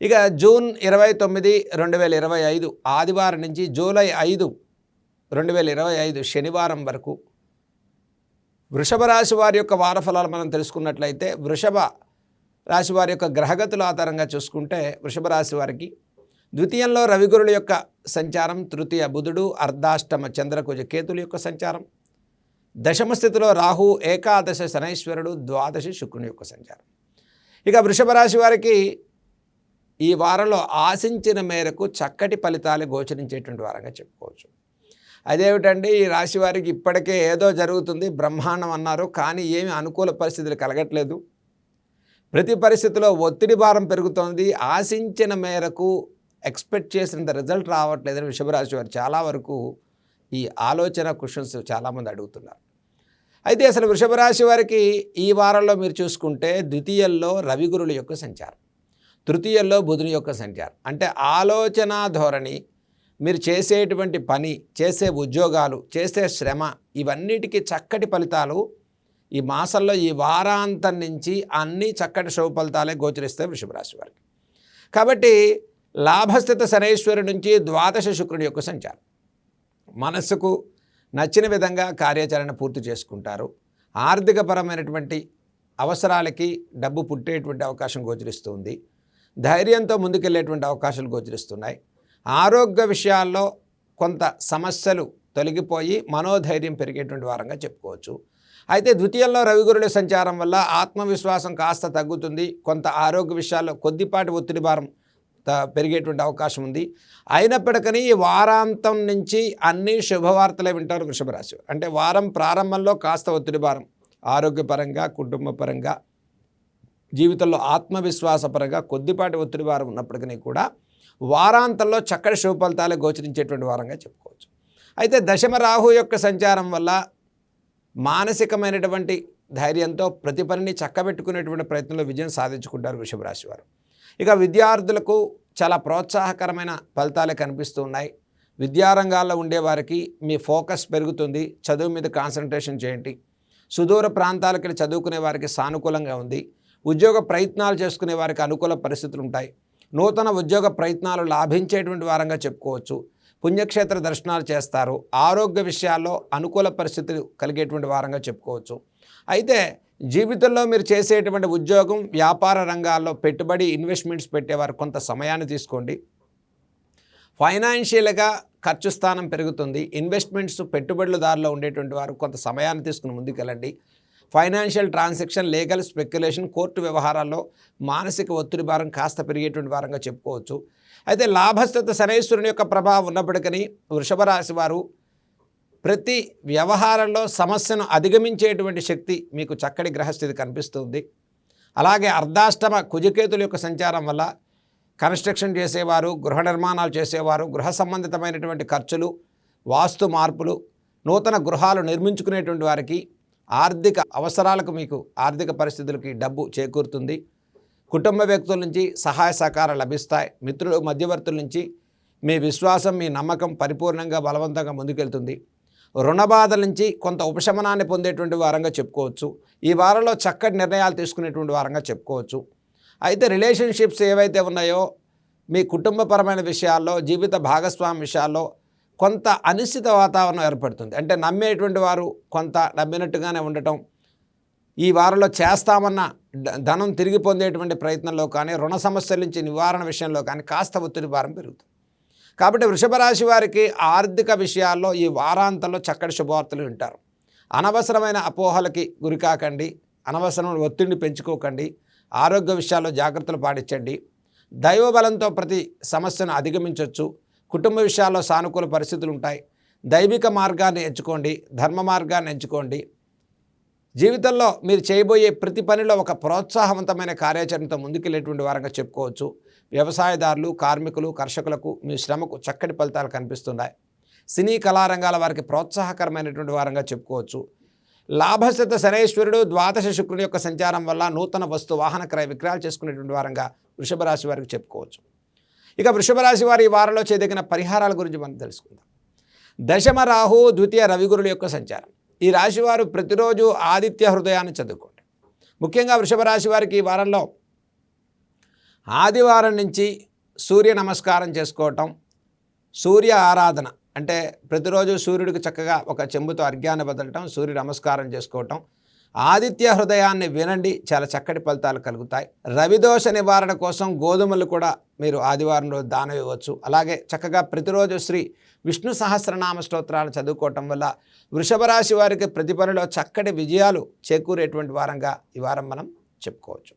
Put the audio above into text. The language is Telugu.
ఇక జూన్ ఇరవై తొమ్మిది రెండు వేల ఇరవై ఐదు ఆదివారం నుంచి జూలై ఐదు రెండు వేల ఇరవై ఐదు శనివారం వరకు వృషభ రాశి వారి యొక్క వారఫలాలు మనం తెలుసుకున్నట్లయితే వృషభ రాశి వారి యొక్క గ్రహగతుల ఆధారంగా చూసుకుంటే వృషభ రాశి వారికి ద్వితీయంలో రవిగురుల యొక్క సంచారం తృతీయ బుధుడు అర్ధాష్టమ చంద్రకుజ కేతుల యొక్క సంచారం. దశమ స్థితిలో రాహు ఏకాదశ శనైశ్వరుడు ద్వాదశి శుక్రుని యొక్క సంచారం. ఇక వృషభ రాశి వారికి ఈ వారంలో ఆశించిన మేరకు చక్కటి ఫలితాలు గోచరించేటువంటి వారంగా చెప్పుకోవచ్చు. అదేమిటండి ఈ రాశి వారికి ఇప్పటికే ఏదో జరుగుతుంది బ్రహ్మాండం అన్నారు కానీ ఏమి అనుకూల పరిస్థితులు కలగట్లేదు. ప్రతి పరిస్థితిలో ఒత్తిడి భారం పెరుగుతోంది. ఆశించిన మేరకు ఎక్స్పెక్ట్ చేసినంత రిజల్ట్ రావట్లేదని వృషభరాశి వారు చాలా వరకు ఈ ఆలోచన క్వశ్చన్స్ చాలామంది అడుగుతున్నారు. అయితే అసలు వృషభ రాశి వారికి ఈ వారంలో మీరు చూసుకుంటే ద్వితీయంలో రవిగురుల యొక్క సంచారం. తృతీయంలో బుధుని యొక్క సంచారం. అంటే ఆలోచన ధోరణి మీరు చేసేటువంటి పని చేసే ఉద్యోగాలు చేసే శ్రమ ఇవన్నిటికీ చక్కటి ఫలితాలు ఈ మాసంలో ఈ వారాంతం నుంచి అన్ని చక్కటి శుభ ఫలితాలే గోచరిస్తాయి వృషభరాశి వారికి. కాబట్టి లాభస్థిత శనైశ్వరు నుంచి ద్వాదశ శుక్రుడి యొక్క సంచారం. మనస్సుకు నచ్చిన విధంగా కార్యాచరణ పూర్తి చేసుకుంటారు. ఆర్థికపరమైనటువంటి అవసరాలకి డబ్బు పుట్టేటువంటి అవకాశం గోచరిస్తుంది. ధైర్యంతో ముందుకెళ్ళేటువంటి అవకాశాలు గోచరిస్తున్నాయి. ఆరోగ్య విషయాల్లో కొంత సమస్యలు తొలగిపోయి మనోధైర్యం పెరిగేటువంటి వారంగా చెప్పుకోవచ్చు. అయితే ద్వితీయంలో రవిగురుల సంచారం వల్ల ఆత్మవిశ్వాసం కాస్త తగ్గుతుంది. కొంత ఆరోగ్య విషయాల్లో కొద్దిపాటి ఒత్తిడి భారం పెరిగేటువంటి అవకాశం ఉంది. అయినప్పటికీ ఈ వారాంతం నుంచి అన్ని శుభవార్తలే వింటారు వృషభ రాశి అంటే వారం ప్రారంభంలో కాస్త ఒత్తిడి భారం. ఆరోగ్యపరంగా కుటుంబపరంగా జీవితంలో ఆత్మవిశ్వాసపరంగా కొద్దిపాటి ఒత్తిడి వారం ఉన్నప్పటికీ కూడా వారాంతంలో చక్కటి శుభ ఫలితాలే గోచరించేటువంటి వారంగా చెప్పుకోవచ్చు. అయితే దశమ రాహు యొక్క సంచారం వల్ల మానసికమైనటువంటి ధైర్యంతో ప్రతి పనిని చక్కబెట్టుకునేటువంటి ప్రయత్నంలో విజయం సాధించుకుంటారు వృషభ రాశి వారు. ఇక విద్యార్థులకు చాలా ప్రోత్సాహకరమైన ఫలితాలే కనిపిస్తూ ఉన్నాయి. విద్యారంగాల్లో ఉండేవారికి మీ ఫోకస్ పెరుగుతుంది. చదువు మీద కాన్సన్ట్రేషన్ చేయండి. సుదూర ప్రాంతాలకు వెళ్ళి చదువుకునే వారికి సానుకూలంగా ఉంది. ఉద్యోగ ప్రయత్నాలు చేసుకునే వారికి అనుకూల పరిస్థితులు ఉంటాయి. నూతన ఉద్యోగ ప్రయత్నాలు లాభించేటువంటి వారంగా చెప్పుకోవచ్చు. పుణ్యక్షేత్ర దర్శనాలు చేస్తారు. ఆరోగ్య విషయాల్లో అనుకూల పరిస్థితులు కలిగేటువంటి వారంగా చెప్పుకోవచ్చు. అయితే జీవితంలో మీరు చేసేటువంటి ఉద్యోగం వ్యాపార రంగాల్లో పెట్టుబడి ఇన్వెస్ట్మెంట్స్ పెట్టేవారు కొంత సమయాన్ని తీసుకోండి. ఫైనాన్షియల్గా ఖర్చు స్థానం పెరుగుతుంది. ఇన్వెస్ట్మెంట్స్ పెట్టుబడుల దారిలో ఉండేటువంటి వారు కొంత సమయాన్ని తీసుకుని ముందుకెళ్ళండి. Financial transaction legal speculation court వ్యవహారాల్లో మానసిక ఒత్తిడి భారం కాస్త పెరిగేటువంటి వారంగా చెప్పుకోవచ్చు. అయితే లాభస్థత శనైశ్వరుని యొక్క ప్రభావం ఉన్నప్పటికీ వృషభ రాశి వారు ప్రతి వ్యవహారంలో సమస్యను అధిగమించేటువంటి శక్తి మీకు చక్కటి గ్రహస్థితి కనిపిస్తుంది. అలాగే అర్ధాష్టమ కుజకేతుల యొక్క సంచారం వల్ల కన్స్ట్రక్షన్ చేసేవారు గృహ నిర్మాణాలు చేసేవారు గృహ సంబంధితమైనటువంటి ఖర్చులు వాస్తు మార్పులు నూతన గృహాలు నిర్మించుకునేటువంటి వారికి ఆర్థిక అవసరాలకు మీకు ఆర్థిక పరిస్థితులకి డబ్బు చేకూరుతుంది. కుటుంబ వ్యక్తుల నుంచి సహాయ సహకారాలు లభిస్తాయి. మిత్రులు మధ్యవర్తుల నుంచి మీ విశ్వాసం మీ నమ్మకం పరిపూర్ణంగా బలవంతంగా ముందుకెళ్తుంది. రుణ బాధల నుంచి కొంత ఉపశమనాన్ని పొందేటువంటి వారంగా చెప్పుకోవచ్చు. ఈ వారంలో చక్కటి నిర్ణయాలు తీసుకునేటువంటి వారంగా చెప్పుకోవచ్చు. అయితే రిలేషన్షిప్స్ ఏవైతే ఉన్నాయో మీ కుటుంబపరమైన విషయాల్లో జీవిత భాగస్వామి విషయాల్లో కొంత అనిశ్చిత వాతావరణం ఏర్పడుతుంది. అంటే నమ్మేటువంటి వారు కొంత నమ్మినట్టుగానే ఉండటం ఈ వారంలో చేస్తామన్న ధనం తిరిగి పొందేటువంటి ప్రయత్నంలో కానీ రుణ సమస్యల నుంచి నివారణ విషయంలో కానీ కాస్త ఒత్తిడి భారం పెరుగుతుంది. కాబట్టి వృషభ రాశి వారికి ఆర్థిక విషయాల్లో ఈ వారాంతంలో చక్కటి శుభవార్తలు వింటారు. అనవసరమైన అపోహలకి గురికాకండి అనవసరమైన ఒత్తిడిని పెంచుకోకండి ఆరోగ్య విషయాల్లో జాగ్రత్తలు పాటించండి. దైవ బలంతో ప్రతి సమస్యను అధిగమించవచ్చు కుటుంబ విషయాల్లో సానుకూల పరిస్థితులు ఉంటాయి. దైవిక మార్గాన్ని ఎంచుకోండి ధర్మ మార్గాన్ని ఎంచుకోండి. జీవితంలో మీరు చేయబోయే ప్రతి పనిలో ఒక ప్రోత్సాహవంతమైన కార్యాచరణతో ముందుకెళ్ళేటువంటి వారంగా చెప్పుకోవచ్చు. వ్యవసాయదారులు కార్మికులు కర్షకులకు మీ శ్రమకు చక్కటి ఫలితాలు కనిపిస్తున్నాయి. సినీ కళారంగాల వారికి ప్రోత్సాహకరమైనటువంటి వారంగా చెప్పుకోవచ్చు. లాభస్థిత శనైశ్వరుడు ద్వాదశ శుక్రుని యొక్క సంచారం వల్ల నూతన వస్తు వాహన క్రయ విక్రయాలు చేసుకునేటువంటి వారంగా వృషభ రాశి వారికి చెప్పుకోవచ్చు. ఇక వృషభరాశి వారి ఈ వారంలో చేయదగిన పరిహారాల గురించి మనం తెలుసుకుందాం. దశమ రాహు ద్వితీయ రవిగురుల యొక్క సంచారం. ఈ రాశివారు ప్రతిరోజు ఆదిత్య హృదయాన్ని చదువుకోండి. ముఖ్యంగా వృషభ రాశి వారికి ఈ వారంలో ఆదివారం నుంచి సూర్య నమస్కారం చేసుకోవటం సూర్య ఆరాధన అంటే ప్రతిరోజు సూర్యుడికి చక్కగా ఒక చెంబుతో అర్ఘ్యాన్ని వదలటం సూర్య నమస్కారం చేసుకోవటం ఆదిత్య హృదయాన్ని వినండి. చాలా చక్కటి ఫలితాలు కలుగుతాయి. రవిదోష నివారణ కోసం గోధుమలు కూడా మీరు ఆదివారం రోజు దానం ఇవ్వచ్చు. అలాగే చక్కగా ప్రతిరోజు శ్రీ విష్ణు సహస్రనామ స్తోత్రాలు చదువుకోవటం వల్ల వృషభ రాశి వారికి ప్రతి పనిలో చక్కటి విజయాలు చేకూరేటువంటి వారంగా ఈ వారం మనం చెప్పుకోవచ్చు.